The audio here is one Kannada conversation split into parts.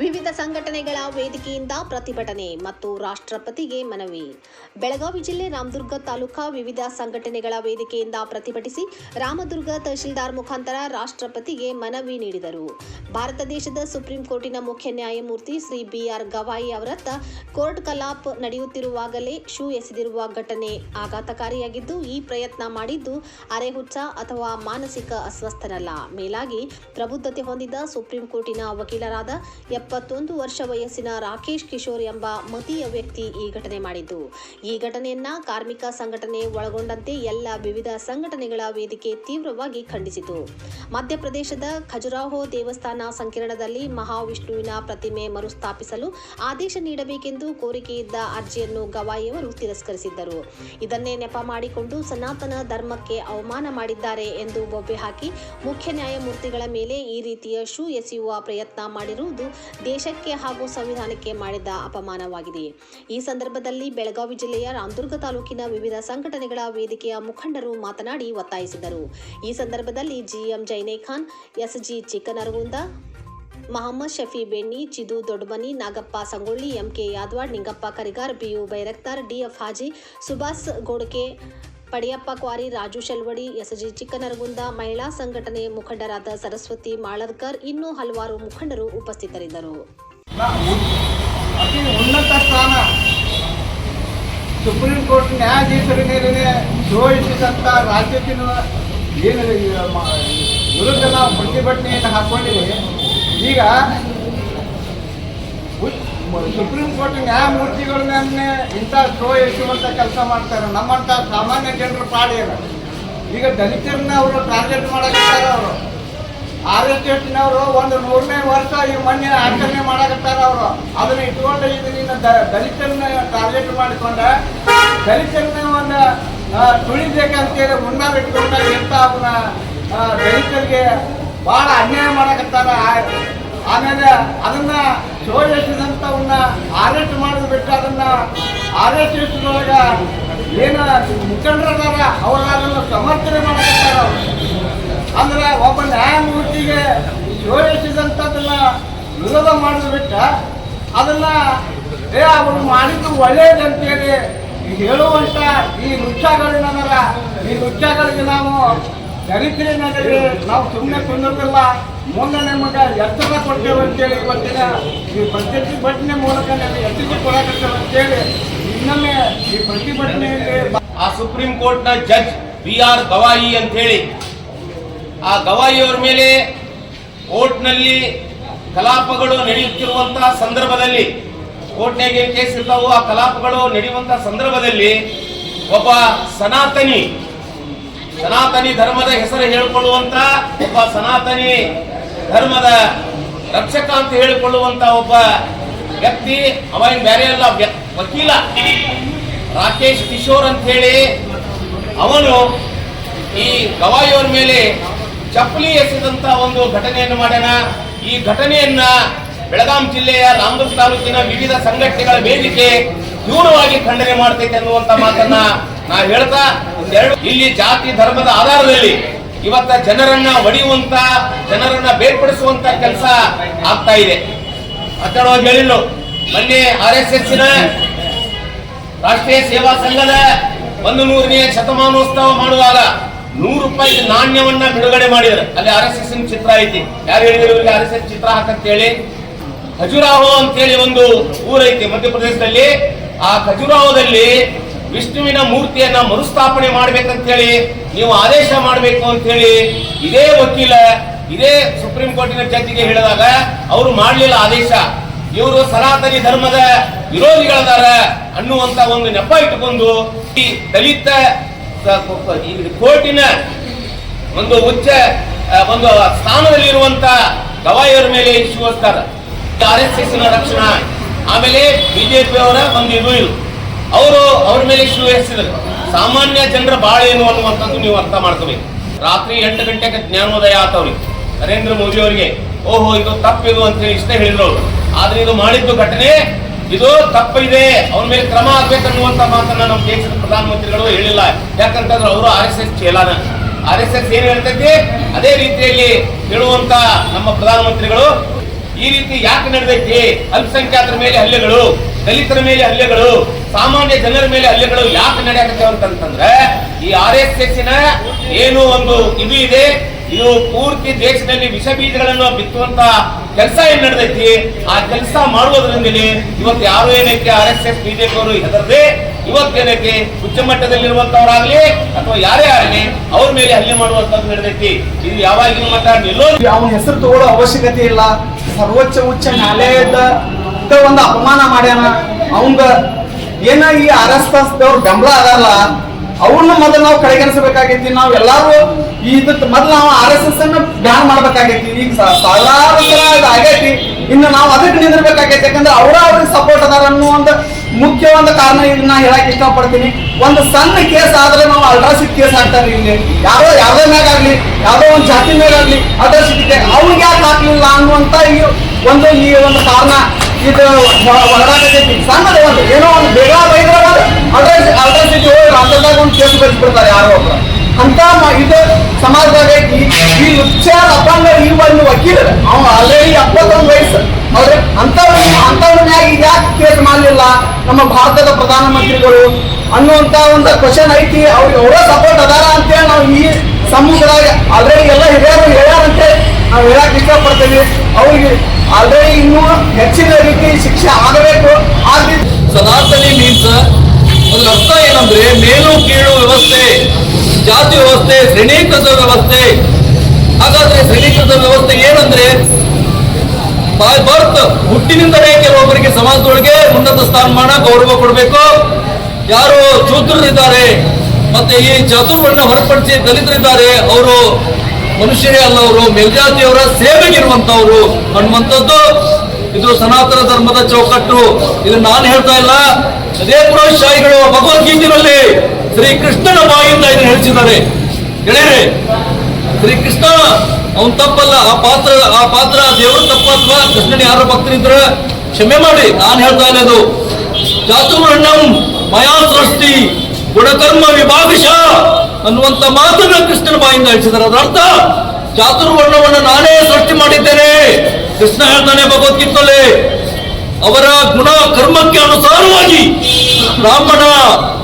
ವಿವಿಧ ಸಂಘಟನೆಗಳ ವೇದಿಕೆಯಿಂದ ಪ್ರತಿಭಟನೆ ಮತ್ತು ರಾಷ್ಟ್ರಪತಿಗೆ ಮನವಿ. ಬೆಳಗಾವಿ ಜಿಲ್ಲೆ ರಾಮದುರ್ಗ ತಾಲೂಕಾ ವಿವಿಧ ಸಂಘಟನೆಗಳ ವೇದಿಕೆಯಿಂದ ಪ್ರತಿಭಟಿಸಿ ರಾಮದುರ್ಗ ತಹಶೀಲ್ದಾರ್ ಮುಖಾಂತರ ರಾಷ್ಟ್ರಪತಿಗೆ ಮನವಿ ನೀಡಿದರು. ಭಾರತ ದೇಶದ ಸುಪ್ರೀಂ ಕೋರ್ಟಿನ ಮುಖ್ಯ ನ್ಯಾಯಮೂರ್ತಿ ಶ್ರೀ ಬಿಆರ್ ಗವಾಯಿ ಅವರತ್ತ ಕೋರ್ಟ್ ಕಲಾಪ್ ನಡೆಯುತ್ತಿರುವಾಗಲೇ ಶೂ ಎಸೆದಿರುವ ಘಟನೆ ಆಘಾತಕಾರಿಯಾಗಿದ್ದು, ಈ ಪ್ರಯತ್ನ ಮಾಡಿದ್ದು ಅರೆಹುಚ್ಚ ಅಥವಾ ಮಾನಸಿಕ ಅಸ್ವಸ್ಥನಲ್ಲ. ಮೇಲಾಗಿ ಪ್ರಬುದ್ಧತೆ ಹೊಂದಿದ ಸುಪ್ರೀಂ ಕೋರ್ಟಿನ ವಕೀಲರಾದ ಎಪ್ಪತ್ತೊಂದು ವರ್ಷ ವಯಸ್ಸಿನ ರಾಕೇಶ್ ಕಿಶೋರ್ ಎಂಬ ಮತೀಯ ವ್ಯಕ್ತಿ ಈ ಘಟನೆ ಮಾಡಿದ್ದು. ಈ ಘಟನೆಯನ್ನ ಕಾರ್ಮಿಕ ಸಂಘಟನೆ ಒಳಗೊಂಡಂತೆ ಎಲ್ಲ ವಿವಿಧ ಸಂಘಟನೆಗಳ ವೇದಿಕೆ ತೀವ್ರವಾಗಿ ಖಂಡಿಸಿತು. ಮಧ್ಯಪ್ರದೇಶದ ಖಜುರಾಹೋ ದೇವಸ್ಥಾನ ಸಂಕೀರ್ಣದಲ್ಲಿ ಮಹಾವಿಷ್ಣುವಿನ ಪ್ರತಿಮೆ ಮರುಸ್ಥಾಪಿಸಲು ಆದೇಶ ನೀಡಬೇಕೆಂದು ಕೋರಿಕೆಯಿದ್ದ ಅರ್ಜಿಯನ್ನು ಗವಾಯಿಯವರು ತಿರಸ್ಕರಿಸಿದ್ದರು. ಇದನ್ನೇ ನೆಪ ಮಾಡಿಕೊಂಡು ಸನಾತನ ಧರ್ಮಕ್ಕೆ ಅವಮಾನ ಮಾಡಿದ್ದಾರೆ ಎಂದು ಬೊಬ್ಬೆ ಹಾಕಿ ಮುಖ್ಯ ನ್ಯಾಯಮೂರ್ತಿಗಳ ಮೇಲೆ ಈ ರೀತಿಯ ಶೂ ಎಸೆಯುವ ಪ್ರಯತ್ನ ಮಾಡಿರುವುದು ದೇಶಕ್ಕೆ ಹಾಗೂ ಸಂವಿಧಾನಕ್ಕೆ ಮಾಡಿದ ಅಪಮಾನವಾಗಿದೆ. ಈ ಸಂದರ್ಭದಲ್ಲಿ ಬೆಳಗಾವಿ ಜಿಲ್ಲೆಯ ರಾಮದುರ್ಗ ತಾಲೂಕಿನ ವಿವಿಧ ಸಂಘಟನೆಗಳ ವೇದಿಕೆಯ ಮುಖಂಡರು ಮಾತನಾಡಿ ಒತ್ತಾಯಿಸಿದರು. ಈ ಸಂದರ್ಭದಲ್ಲಿ GM Jaine Khan SG Chikkanaragund, Mohammad Shafi Benni, Chidu Doddamani Nagappa Sangolli, MK Yadawad, Ningappa Karigar, BU Bairaktar DF Haji, Subhas Godke Padiyappa Kwari, Raju Shelvadi, SG Chikkanaragund ಮಹಿಳಾ ಸಂಘಟನೆ ಮುಖಂಡರಾದ ಸರಸ್ವತಿ ಮಾಳರ್ಕರ್ ಇನ್ನೂ ಹಲವಾರು ಮುಖಂಡರು ಉಪಸ್ಥಿತರಿದ್ದರು. ಅತಿ ಉನ್ನತ ಸ್ಥಾನ. ಸುಪ್ರೀಂ ಕೋರ್ಟ್ ನ್ಯಾಯಾಧೀಶರ ಮೇಲೆ ಜೋಡಿಸಿದಂಥ ರಾಜ್ಯದ ಏನು ವಿರುದ್ಧ ನಾವು ಪ್ರತಿಭಟನೆಯನ್ನು ಹಾಕೊಂಡಿದ್ದೀವಿ ಈಗ ಸುಪ್ರೀಂ ಕೋರ್ಟ್ ನ್ಯಾಯಮೂರ್ತಿಗಳನ್ನೇ ಇಂಥ ಶೋ ಎತ್ತುವಂಥ ಕೆಲಸ ಮಾಡ್ತಾರೆ. ನಮ್ಮಂಥ ಸಾಮಾನ್ಯ ಜನರು ಪಾಡಿಯಲ್ಲ ಈಗ ದಲಿತರನ್ನ ಅವರು ಟಾರ್ಗೆಟ್ ಮಾಡಕತ್ತಾರ ಅವರು. ಆರ್ ಎಸ್ ಎಸ್ನವರು ಒಂದು ನೂರನೇ ವರ್ಷ ಈ ಮಣ್ಣಿನ ಆಚರಣೆ ಮಾಡಕತ್ತಾರ ಅವರು. ಅದನ್ನ ಇಟ್ಕೊಂಡು ಈಗ ದ- ದಲಿತರನ್ನ ಟಾರ್ಗೆಟ್ ಮಾಡಿಕೊಂಡ ದಲಿತರನ್ನ ಒಂದು ತುಳಿಬೇಕಂತೇಳಿ ಮುನ್ನಾರ ಇಟ್ಕೊಂಡ ಎಂತ ಆ, ದಲಿತರಿಗೆ ಬಹಳ ಅನ್ಯಾಯ ಮಾಡಕತ್ತಾರ. ಆಮೇಲೆ ಅದನ್ನ ಶೋಷಿಸಿದಂಥವನ್ನ ಆರೆಸ್ಟ್ ಮಾಡಿಬಿಟ್ಟು ಅದನ್ನ ಆರ್ ಎಸ್ ಏನ ಮುಖಂಡರದಾರ ಅವರ ಅದನ್ನು ಸಮರ್ಥನೆ ಮಾಡ್ತಾರ ಅಂದ್ರೆ ಒಬ್ಬ ನ್ಯಾಯಮೂರ್ತಿಗೆ ಜೋಡಿಸಿದಂಥದ್ದನ್ನ ವಿರೋಧ ಮಾಡಿದ ಬಿಟ್ಟ ಅದನ್ನ, ಏ, ಅವರು ಮಾಡಿದ್ದು ಒಳ್ಳೇದಂತೇಳಿ ಹೇಳುವಂತ ಈ ನೃತ್ಯಗಳನ್ನಲ್ಲ ಈ ನೃತ್ಯಗಳಿಗೆ ನಾವು ಚರಿತ್ರೆ ನಾವು ಸುಮ್ಮನೆ ಕುಂದಿರ್ತಿಲ್ಲ ಮುಂದೆ ನಿಮಗೆ ಎಚ್ಚರ ಕೊಡ್ತೇವೆ ಅಂತೇಳಿ ಇವತ್ತಿನ ಈ ಪ್ರತಿಭಟನೆ ಮೂಲಕ ನಮಗೆ ಎಚ್ಚರಿಕೆ ಕೊಡಕತ್ತೇವೆ ಅಂತೇಳಿ ಇನ್ನೊಮ್ಮೆ ಈ ಪ್ರತಿಭಟನೆಯಲ್ಲಿ ಆ ಸುಪ್ರೀಂ ಕೋರ್ಟ್ನ ಜಡ್ಜ್ ಬಿ ಆರ್ ಗವಾಯಿ ಅಂತ ಹೇಳಿ ಆ ಗವಾಯಿಯವರ ಮೇಲೆ ಕೋರ್ಟ್ನಲ್ಲಿ ಕಲಾಪಗಳು ನಡೆಯುತ್ತಿರುವಂತಹ ಸಂದರ್ಭದಲ್ಲಿ, ಕೋರ್ಟ್ನಾಗೆ ಕೇಸ್ ಇರ್ತಾವು ಆ ಕಲಾಪಗಳು ನಡೆಯುವಂತಹ ಸಂದರ್ಭದಲ್ಲಿ ಒಬ್ಬ ಸನಾತನಿ ಸನಾತನಿ ಧರ್ಮದ ಹೆಸರು ಹೇಳ್ಕೊಳ್ಳುವಂತ ಒಬ್ಬ ಸನಾತನಿ ಧರ್ಮದ ರಕ್ಷಕ ಅಂತ ಹೇಳಿಕೊಳ್ಳುವಂತ ಒಬ್ಬ ವ್ಯಕ್ತಿ ಅವ ಬೇರೆ ಅಲ್ಲ ವಕೀಲ ರಾಕೇಶ್ ಕಿಶೋರ್ ಅಂತ ಹೇಳಿ, ಅವನು ಈ ಗವಾಯಿಯವರ ಮೇಲೆ ಚಪ್ಪಲಿ ಎಸೆದಂತ ಒಂದು ಘಟನೆಯನ್ನು ಮಾಡ್ಯಾನ. ಈ ಘಟನೆಯನ್ನ ಬೆಳಗಾಂ ಜಿಲ್ಲೆಯ ರಾಮದುರ್ಗ ತಾಲೂಕಿನ ವಿವಿಧ ಸಂಘಟನೆಗಳ ವೇದಿಕೆ ತೀವ್ರವಾಗಿ ಖಂಡನೆ ಮಾಡ್ತೈತೆ ಅನ್ನುವಂತ ಮಾತನ್ನ ನಾ ಹೇಳ್ತಾ ಇಲ್ಲಿ ಜಾತಿ, ಧರ್ಮದ ಆಧಾರದಲ್ಲಿ ಇವತ್ತ ಜನರನ್ನ ಒಡೆಯುವಂತ, ಜನರನ್ನ ಬೇರ್ಪಡಿಸುವಂತ ಕೆಲಸ ಆಗ್ತಾ ಇದೆ. ಅತ್ತಡವಾಗಿ ಹೇಳಿಲ್ಲ, ಮೊನ್ನೆ ಆರ್ ಎಸ್ ಎಸ್ ರಾಷ್ಟ್ರೀಯ ಸೇವಾ ಸಂಘದ ಒಂದು ನೂರನೇ ಶತಮಾನೋತ್ಸವ ಮಾಡುವಾಗ ನೂರು ರೂಪಾಯಿ ನಾಣ್ಯವನ್ನ ಬಿಡುಗಡೆ ಮಾಡಿದ್ರು. ಅಲ್ಲಿ ಆರ್ ಎಸ್ ಎಸ್ ಚಿತ್ರ ಐತಿ. ಯಾರು ಹೇಳಿದ್ರು ಆರ್ ಎಸ್ ಎಸ್ ಚಿತ್ರ ಹಾಕಂತೇಳಿ ಖಜುರಾಹೋ ಅಂತೇಳಿ ಒಂದು ಊರೈತಿ ಮಧ್ಯಪ್ರದೇಶದಲ್ಲಿ. ಆ ಖಜುರಾಹೋದಲ್ಲಿ ವಿಷ್ಣುವಿನ ಮೂರ್ತಿಯನ್ನ ಮರುಸ್ಥಾಪನೆ ಮಾಡ್ಬೇಕಂತೇಳಿ ನೀವು ಆದೇಶ ಮಾಡಬೇಕು ಅಂತೇಳಿ ಇದೇ ವಕೀಲ, ಇದೇ ಸುಪ್ರೀಂ ಕೋರ್ಟಿನ ಜಡ್ಜಿಗೆ ಹೇಳಿದಾಗ ಅವರು ಮಾಡಲಿಲ್ಲ ಆದೇಶ. ಇವರು ಸನಾತನಿ ಧರ್ಮದ ವಿರೋಧಿಗಳದಾರ ಅನ್ನುವಂತ ಒಂದು ನೆಪ ಇಟ್ಟುಕೊಂಡು ಈ ದಲಿತ ಕೋರ್ಟಿನ ಒಂದು ಉಚ್ಚ ಒಂದು ಸ್ಥಾನದಲ್ಲಿರುವಂತ ಗವಾಯಿಯರ ಮೇಲೆ ಇಶ್ಯೂ ಆರ್ ಎಸ್ ಎಸ್ನ ರಕ್ಷಣಾ. ಆಮೇಲೆ ಬಿಜೆಪಿ ಅವರ ಒಂದು ಇದು ಇದು. ಅವರು ಅವ್ರ ಮೇಲೆ ಇಶ್ಯೂ ಎಸಿದ್ರು ಸಾಮಾನ್ಯ ಜನರ ಬಾಳ ಏನು ಅನ್ನುವಂಥದ್ದು ನೀವು ಅರ್ಥ ಮಾಡ್ಕೋಬೇಕು. ರಾತ್ರಿ ಎಂಟು ಗಂಟೆಗೆ ಜ್ಞಾನೋದಯ ಆತವ್ರಿ ನರೇಂದ್ರ ಮೋದಿ ಅವರಿಗೆ, ಓಹೋ, ಇದು ತಪ್ಪಿದು ಅಂತ ಹೇಳಿ ಇಷ್ಟೇ ಹೇಳಿದ್ರು ಅವರು. ಆದ್ರೆ ಇದು ಮಾಡಿದ್ದು ಘಟನೆ, ಇದು ತಪ್ಪಿದೆ. ಅವ್ರ ಮೇಲೆ ಕ್ರಮ ಆಗ್ಬೇಕನ್ನುವಂತ ಮಾತನ್ನ ನಮ್ಮ ದೇಶದ ಪ್ರಧಾನಮಂತ್ರಿಗಳು ಹೇಳಿಲ್ಲ. ಯಾಕಂತಂದ್ರೆ ಅವರು ಆರ್ ಎಸ್ ಎಸ್ ಚೇಲಾನ. ಆರ್ ಎಸ್ ಎಸ್ ಏನ್ ಹೇಳ್ತೈತಿ? ಅದೇ ರೀತಿಯಲ್ಲಿ ಹೇಳುವಂತ ನಮ್ಮ ಪ್ರಧಾನಮಂತ್ರಿಗಳು, ಈ ರೀತಿ ಯಾಕೆ ನಡೆದೈತಿ? ಅಲ್ಪಸಂಖ್ಯಾತರ ಮೇಲೆ ಹಲ್ಲೆಗಳು. ದಲಿತರ ಮೇಲೆ ಹಲ್ಲೆಗಳು, ಸಾಮಾನ್ಯ ಜನರ ಮೇಲೆ ಹಲ್ಲೆಗಳು ಯಾಕೆ ನಡೆಯುತ್ತೆ ಅಂತಂತಂದ್ರೆ, ಈ ಆರ್ ಎಸ್ ಎಸ್ನ ಏನು ಒಂದು ಇದು ಇದೆ. ಇದು ಪೂರ್ತಿ ದೇಶದಲ್ಲಿ ವಿಷ ಬೀಜಗಳನ್ನು ಬಿತ್ತುವಂತ ಕೆಲಸ ಏನ್ ನಡೆದೈತಿ? ಆ ಕೆಲಸ ಮಾಡುವುದರಿಂದಲೇ ಇವತ್ತು ಯಾರು ಏನೈತಿ ಆರ್ ಎಸ್ ಎಸ್ ಬಿಜೆಪಿ ಅವರು ಹೆದರದೆ ಇವತ್ತೇನೈತಿ ಉಚ್ಚ ಮಟ್ಟದಲ್ಲಿರುವಂತವರಾಗ್ಲಿ ಅಥವಾ ಯಾರೇ ಆಗಲಿ ಅವ್ರ ಮೇಲೆ ಹಲ್ಲೆ ಮಾಡುವಂತದ್ದು ನಡೆದೈತಿ. ಇದು ಯಾವಾಗಿನ ಮಟ್ಟ ನಿಲ್ಲೋ ಅವನ ಹೆಸರು ತಗೊಳ್ಳೋ ಅವಶ್ಯಕತೆ ಇಲ್ಲ. ಸರ್ವೋಚ್ಚ, ಉಚ್ಚ ನ್ಯಾಯಾಲಯದ ದ ಒಂದು ಅಪಮಾನ ಮಾಡ್ಯಾನ. ಅವಂಗ ಏನ ಈ ಆರ್ ಎಸ್ ಎಸ್ ದವ್ರ ಬೆಂಬಲ ಅದಲ್ಲ ಅವ್ರನ್ನ ಮೊದಲು ನಾವು ಕಡೆಗಣಿಸಬೇಕಾಗೈತಿ. ನಾವು ಎಲ್ಲಾರು ಇದಕ್ಕೆ ಮೊದಲು ನಾವು ಆರ್ ಎಸ್ ಎಸ್ ಅನ್ನ ಬ್ಯಾನ್ ಮಾಡ್ಬೇಕಾಗೈತಿ. ಈಗ ಸಾವಿರಾರು ಆಗೈತಿ. ಇನ್ನು ನಾವು ಅದಕ್ಕೆ ನಿಂದಿರ್ಬೇಕಾಗೈತಿ. ಯಾಕಂದ್ರೆ ಅವರ ಅವ್ರಿಗೆ ಸಪೋರ್ಟ್ ಅದಾರ ಅನ್ನೋ ಒಂದು ಮುಖ್ಯ ಒಂದು ಕಾರಣ ಇಲ್ಲಿ ನಾ ಹೇಳಕ್ ಇಷ್ಟಪಡ್ತೀನಿ. ಒಂದು ಸಣ್ಣ ಕೇಸ್ ಆದ್ರೆ ನಾವು ಅಲ್ಟ್ರಾಸಿಟ್ ಕೇಸ್ ಹಾಕ್ತಾರೆ ಇಲ್ಲಿ. ಯಾರೋ ಯಾವ್ದೇ ಮ್ಯಾಗಾಗ್ಲಿ, ಯಾವ್ದೋ ಒಂದು ಜಾತಿ ಮ್ಯಾಗಾಗ್ಲಿ ಅಲ್ಟ್ರಾಸಿಟ್ ಅವ್ನಿಗೆ ಯಾಕೆ ಹಾಕ್ಲಿಲ್ಲ ಅನ್ನುವಂತ ಈ ಒಂದು ಈ ಒಂದು ಕಾರಣ ಇದು ಹೊರಡಾಕತೈತಿ ಸಣ್ಣದ ಒಂದು. ಏನೋ ಒಂದು ಬೇಗ ಬೈದ್ರೆ ಅಡ್ರೆಸ್ ಅಡ್ರೆಸ್ ಸಿಟಿ ಹೋಗಿ ರಾಜ್ಯದಾಗ ಒಂದು ಕೇಸ್ ಬರೆಸ್ಬಿಡ್ತಾರೆ ಯಾರೋ ಒಬ್ಬರು ಅಂತ ಇದು ಸಮಾಜದಾಗ ಐತಿ ಈ ಲುಚ್ಚಾರ ಅಪ್ಪಂಗ ಈ ಒಂದು ವಕೀಲರು. ಅವ ಆಲ್ರೆಡಿ ಎಪ್ಪತ್ತೊಂದು ವಯಸ್ಸು. ಹೌದ್ರಿ? ಅಂತವ್ರು, ಅಂತವ್ರ ಮ್ಯಾಗ ಯಾಕೆ ಕೇಸ್ ಮಾಡಲಿಲ್ಲ? ನಮ್ಮ ಭಾರತದ ಪ್ರಧಾನಮಂತ್ರಿಗಳು ಅನ್ನುವಂತ ಒಂದು ಕ್ವಶನ್ ಐತಿ. ಅವ್ರಿಗೆ ಅವರ ಸಪೋರ್ಟ್ ಅದಾರ ಅಂತೇಳಿ ನಾವು ಈ ಸಮುದ್ರ ಆಲ್ರೆಡಿ ಎಲ್ಲ ಹಿರಿಯರು ಹೇಳ್ಯಾರಂತೆ. ನಾವು ಹೇಳಕ್ ಇಷ್ಟಪಡ್ತೇವೆ. ಅವ್ರಿಗೆ ಆಲ್ರೆಡಿ ಇನ್ನೂ ಹೆಚ್ಚಿನ ರೀತಿ ಶಿಕ್ಷೆ ಆಗಬೇಕು. ಆಗಿ ಸನಾತನಿ ಮೀನ್ಸ್ ಒಂದು ಅರ್ಥ ಏನಂದ್ರೆ ಮೇಲು ಕೀಳು ವ್ಯವಸ್ಥೆ, ಜಾತಿ ವ್ಯವಸ್ಥೆ ಶ್ರೇಣೀಕೃತ ವ್ಯವಸ್ಥೆ. ಹಾಗಾದ್ರೆ ಶ್ರೇಣೀಕೃತ ವ್ಯವಸ್ಥೆ ಏನಂದ್ರೆ ಬರ್ತ್ ಹುಟ್ಟಿನಿಂದಲೇ ಕೆಲವೊಬ್ಬರಿಗೆ ಸಮಾಜದೊಳಗೆ ಉನ್ನತ ಸ್ಥಾನಮಾನ ಗೌರವ ಕೊಡಬೇಕು. ಯಾರು ಶೂದ್ರರಿದ್ದಾರೆ, ಮತ್ತೆ ಈ ಚತುರ್ವರ್ಣ ಹೊರಪಡಿಸಿ ದಲಿತರಿದ್ದಾರೆ, ಅವರು ಮನುಷ್ಯರೇ ಅಲ್ಲ ಅವರು ಮೇಲ್ಜಾತಿಯವರ ಸೇವೆಗಿರುವಂತವ್ರು ಅನ್ನುವಂಥದ್ದು ಇದು ಸನಾತನ ಧರ್ಮದ ಚೌಕಟ್ಟು. ಇದು ನಾನು ಹೇಳ್ತಾ ಇಲ್ಲ. ಅದೇ ಪುರೋಹಿತಶಾಹಿಗಳು ಭಗವದ್ಗೀತೆಯಲ್ಲಿ ಶ್ರೀ ಕೃಷ್ಣನ ಬಾಯಿಂದ ಇದನ್ನು ಹೇಳಿಸಿದ್ದಾರೆ ಗೆಳೆಯರೆ ಶ್ರೀ ಕೃಷ್ಣ ಅವನ್ ತಪ್ಪಲ್ಲ. ಆ ಪಾತ್ರ ಆ ಪಾತ್ರ ದೇವರು ತಪ್ಪ ಅಥವಾ ಕೃಷ್ಣನ ಯಾರ ಭಕ್ತರಿದ್ರ ಕ್ಷಮೆ ಮಾಡಿ. ನಾನು ಹೇಳ್ತಾ ಅದು. ಚಾತುರ್ವರ್ಣಂ ಮಯಾ ಸೃಷ್ಟಿ ಗುಣಕರ್ಮ ವಿಭಾಗಶ. ಅನ್ನುವಂತ ಮಾತನ್ನ ಕೃಷ್ಣನ ಬಾಯಿಂದ ಹೇಳಿಸಿದ್ದಾರೆ. ಅದರ ಅರ್ಥ ಚಾತುರ್ವರ್ಣವನ್ನು ನಾನೇ ಸೃಷ್ಟಿ ಮಾಡಿದ್ದೇನೆ. ಕೃಷ್ಣ ಹೇಳ್ತಾನೆ ಭಗವದ್ಗೀತಲ್ಲಿ ಅವರ ಗುಣ ಕರ್ಮಕ್ಕೆ ಅನುಸಾರವಾಗಿ ಬ್ರಾಹ್ಮಣ,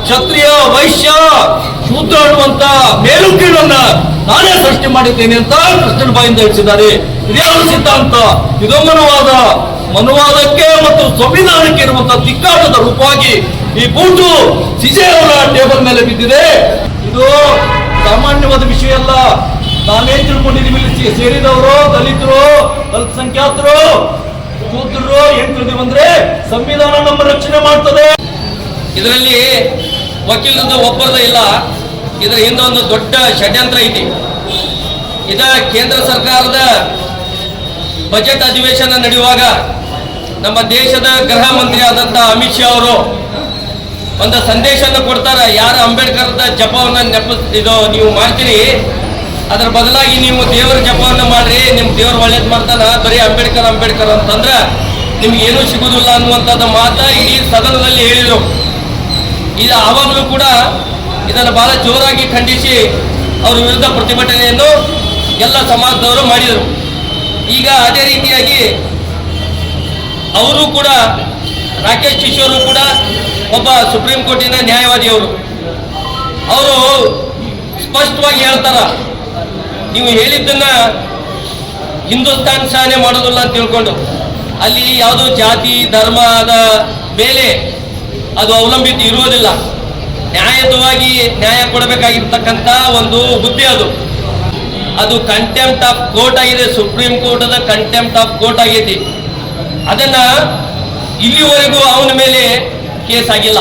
ಕ್ಷತ್ರಿಯ, ವೈಶ್ಯ, ಶೂದ್ರ ಅನ್ನುವಂತ ಮೇಲು ಕೀಳನ್ನ ನಾನೇ ಸೃಷ್ಟಿ ಮಾಡಿದ್ದೇನೆ ಅಂತ ಕೃಷ್ಣನ ಬಾಯಿಂದ ಹೇಳಿಸಿದ್ದಾರೆ. ಇದೇ ಸಿದ್ಧಾಂತ? ಇದು ಮನುವಾದ. ಮನುವಾದಕ್ಕೆ ಮತ್ತು ಸಂವಿಧಾನಕ್ಕೆ ಇರುವಂತಹ ತಿಕ್ಕಾಟದ ರೂಪವಾಗಿ ಈ ಬೂಟು ಸಿಜೆಯವರ ಟೇಬಲ್ ಮೇಲೆ ಬಿದ್ದಿದೆ. ಇದು ಸಾಮಾನ್ಯವಾದ ವಿಷಯ ಅಲ್ಲ. ಇಲ್ಲಿ ಸೇ- ಸೇರಿದವರು, ದಲಿತರು, ಅಲ್ಪಸಂಖ್ಯಾತರು ಕೂತರು ಏನ್ ತಿಳಿದೀವಿ ಅಂದ್ರೆ ಸಂವಿಧಾನ ನಮ್ಮ ರಕ್ಷಣೆ ಮಾಡ್ತದೆ. ಇದರಲ್ಲಿ ವಕೀಲರದ್ದು ಒಬ್ಬರದ ಇಲ್ಲ. ಇದರ ಹಿಂದೆ ಒಂದು ದೊಡ್ಡ ಷಡ್ಯಂತ್ರ ಐತಿ. ಇದ ಕೇಂದ್ರ ಸರ್ಕಾರದ ಬಜೆಟ್ ಅಧಿವೇಶನ ನಡೆಯುವಾಗ ನಮ್ಮ ದೇಶದ ಗೃಹ ಮಂತ್ರಿ ಆದಂತಹ ಅಮಿತ್ ಶಾ ಅವರು ಒಂದು ಸಂದೇಶವನ್ನು ಕೊಡ್ತಾರೆ. ಯಾರು ಅಂಬೇಡ್ಕರ್ದ ಜಪವನ್ನ ನೆಪ, ಇದು ನೀವು ಮಾಡ್ತೀರಿ, ಅದರ ಬದಲಾಗಿ ನೀವು ದೇವರ ಜಪವನ್ನ ಮಾಡ್ರಿ, ನಿಮ್ ದೇವ್ರು ಒಳ್ಳೇದು ಮಾಡ್ತಾನ, ಬರೀ ಅಂಬೇಡ್ಕರ್ ಅಂಬೇಡ್ಕರ್ ಅಂತಂದ್ರೆ ನಿಮ್ಗೆ ಏನೂ ಸಿಗುದಿಲ್ಲ ಅನ್ನುವಂಥದ್ದು ಮಾತ ಇಡೀ ಸದನದಲ್ಲಿ ಹೇಳಿದರು. ಇದು ಆವಾಗಲೂ ಕೂಡ ಇದನ್ನು ಬಹಳ ಜೋರಾಗಿ ಖಂಡಿಸಿ ಅವ್ರ ವಿರುದ್ಧ ಪ್ರತಿಭಟನೆಯನ್ನು ಎಲ್ಲ ಸಮಾಜದವರು ಮಾಡಿದರು. ಈಗ ಅದೇ ರೀತಿಯಾಗಿ ಅವರು ಕೂಡ ರಾಕೇಶ್ ಕಿಶೋರು ಕೂಡ ಒಬ್ಬ ಸುಪ್ರೀಂ ಕೋರ್ಟಿನ ನ್ಯಾಯವಾದಿಯವರು. ಅವರು ಸ್ಪಷ್ಟವಾಗಿ ಹೇಳ್ತಾರ, ನೀವು ಹೇಳಿದ್ದನ್ನ ಹಿಂದೂಸ್ತಾನ್ ಸಹನೆ ಮಾಡೋದಿಲ್ಲ ಅಂತ ತಿಳ್ಕೊಂಡು, ಅಲ್ಲಿ ಯಾವುದು ಜಾತಿ ಧರ್ಮದ ಮೇಲೆ ಅದು ಅವಲಂಬಿತ ಇರುವುದಿಲ್ಲ. ನ್ಯಾಯತವಾಗಿ ನ್ಯಾಯ ಕೊಡಬೇಕಾಗಿರ್ತಕ್ಕಂಥ ಒಂದು ಹುದ್ದೆ ಅದು. ಅದು ಕಂಟೆಂಪ್ಟ್ ಆಫ್ ಕೋರ್ಟ್ ಆಗಿದೆ, ಸುಪ್ರೀಂ ಕೋರ್ಟದ ಕಂಟೆಂಪ್ಟ್ ಆಫ್ ಕೋರ್ಟ್ ಆಗೈತಿ. ಅದನ್ನ ಇಲ್ಲಿವರೆಗೂ ಅವನ ಮೇಲೆ ಕೇಸ್ ಆಗಿಲ್ಲ.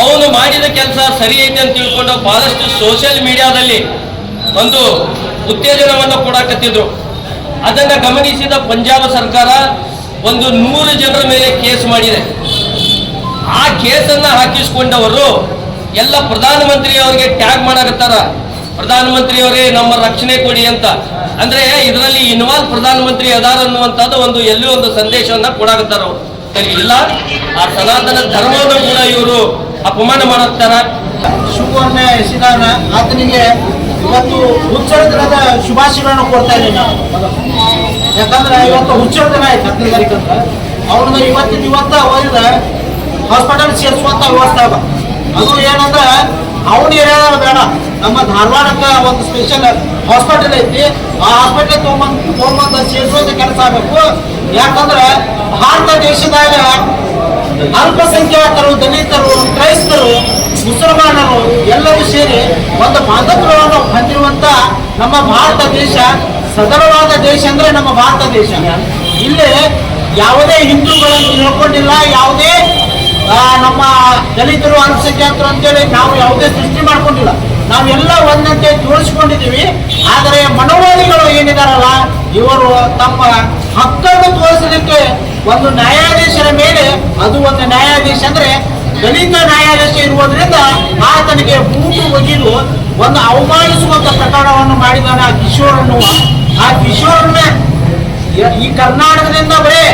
ಅವನು ಮಾಡಿದ ಕೆಲಸ ಸರಿ ಐತೆ ಅಂತ ತಿಳ್ಕೊಂಡು ಬಹಳಷ್ಟು ಸೋಷಿಯಲ್ ಮೀಡಿಯಾದಲ್ಲಿ ಒಂದು ಉತ್ತೇಜನವನ್ನು ಕೊಡಕತ್ತಿದ್ರು ಅದನ್ನು ಗಮನಿಸಿದ ಪಂಜಾಬ್ ಸರ್ಕಾರ ಒಂದು ನೂರು ಜನರ ಮೇಲೆ ಕೇಸ್ ಮಾಡಿದೆ. ಆ ಕೇಸನ್ನು ಹಾಕಿಸಿಕೊಂಡವರು ಎಲ್ಲ ಪ್ರಧಾನಮಂತ್ರಿ ಅವರಿಗೆ ಟ್ಯಾಗ್ ಮಾಡಕತ್ತಾರ. ಪ್ರಧಾನಮಂತ್ರಿಯವರೇ ನಮ್ಮ ರಕ್ಷಣೆ ಕೊಡಿ ಅಂತ. ಅಂದ್ರೆ ಇದರಲ್ಲಿ ಇನ್ವಾಲ್ವ್ ಪ್ರಧಾನಮಂತ್ರಿ ಅದಾರ ಅನ್ನುವಂಥದ್ದು ಒಂದು ಎಲ್ಲಿ ಒಂದು ಸಂದೇಶವನ್ನ. ಸರಿ, ಇಲ್ಲ. ಆ ಸನಾತನ ಧರ್ಮವನ್ನು ಕೂಡ ಇವರು ಅಪಮಾನ ಮಾಡುತ್ತಾರ ಶುಭವನ್ನ ಎಸಿದಾರ ಆತನಿಗೆ ಇವತ್ತು ಹುಚ್ಚಳ ದಿನದ ಶುಭಾಶಯಗಳನ್ನು ಕೊಡ್ತಾ ಇದ್ದೀನಿ ಯಾಕಂದ್ರೆ ಇವತ್ತು ಹುಚ್ಚರ ದಿನ ಆಯ್ತು ಹತ್ತನೇ ತಾರೀಕು ಅಂತ. ಅವ್ರನ್ನ ಇವತ್ತಿನ ಇವತ್ತ ಒಯ್ದ ಹಾಸ್ಪಿಟಲ್ ಸೇರಿಸುವಂತ ವ್ಯವಸ್ಥೆ ಅದು ಏನಂದ್ರೆ ಅವನ ಏರಿಯಾದಾಗ ಬೇಡ. ನಮ್ಮ ಧಾರವಾಡಕ್ಕೆ ಒಂದು ಸ್ಪೆಷಲ್ ಹಾಸ್ಪಿಟಲ್ ಐತಿ. ಆ ಹಾಸ್ಪಿಟಲ್ ತೊಗೊಂಬಂದು ತೊಗೊಂಬಂದ ಸೇರಿಸುವಂತ ಕೆಲಸ ಆಗಬೇಕು. ಯಾಕಂದ್ರೆ ಭಾರತ ದೇಶದಾಗ ಅಲ್ಪಸಂಖ್ಯಾತರು, ದಲಿತರು, ಕ್ರೈಸ್ತರು, ಮುಸಲ್ಮಾನರು ಎಲ್ಲರೂ ಸೇರಿ ಒಂದು ಬಾಂಧವ್ಯವನ್ನು ಹೊಂದಿರುವಂತ ನಮ್ಮ ಭಾರತ ದೇಶ ಸದರವಾದ ದೇಶ ಅಂದ್ರೆ ನಮ್ಮ ಭಾರತ ದೇಶ. ಇಲ್ಲಿ ಯಾವುದೇ ಹಿಂದೂಗಳನ್ನು ಹೇಳ್ಕೊಂಡಿಲ್ಲ, ಯಾವುದೇ ನಮ್ಮ ದಲಿತರು ಅಲ್ಪಸಂಖ್ಯಾತರು ಅಂತೇಳಿ ನಾವು ಯಾವುದೇ ಸೃಷ್ಟಿ ಮಾಡ್ಕೊಂಡಿಲ್ಲ. ನಾವೆಲ್ಲ ಒಂದಂತೆ ಜೋಡಿಸ್ಕೊಂಡಿದ್ದೀವಿ ಆದರೆ ಮನೋವಾದಿಗಳು ಏನಿದಾರಲ್ಲ, ಇವರು ತಮ್ಮ ಹಕ್ಕನ್ನು ತೋರಿಸಲಿಕ್ಕೆ ಒಂದು ನ್ಯಾಯಾಧೀಶರ ಮೇಲೆ, ಅದು ಒಂದು ನ್ಯಾಯಾಧೀಶ ಅಂದ್ರೆ ದಲಿತ ನ್ಯಾಯಾಧೀಶ ಇರುವುದರಿಂದ ಆತನಿಗೆ ಬೂಟು ಒಗಿದು ಒಂದು ಅವಮಾನಿಸುವಂತ ಪ್ರಕರಣವನ್ನು ಮಾಡಿದಾನೆ ಆ ಕಿಶೋರ್ ಅನ್ನುವ ಆ ಕಿಶೋರ್ನ ಈ ಕರ್ನಾಟಕದಿಂದ ಬರೇ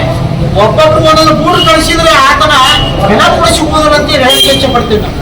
ಒಬ್ಬೊಬ್ರು ಒಂದೊಂದು ಬೂಡು ಕಳಿಸಿದ್ರೆ ಆತನ ನೆನಪುಳಿಸಿಕೊಳ್ಳುವಂತೆ ಹೇಳಲಿಕ್ಕೆ ಇಚ್ಛೆ ಪಡ್ತೀವಿ ನಾನು.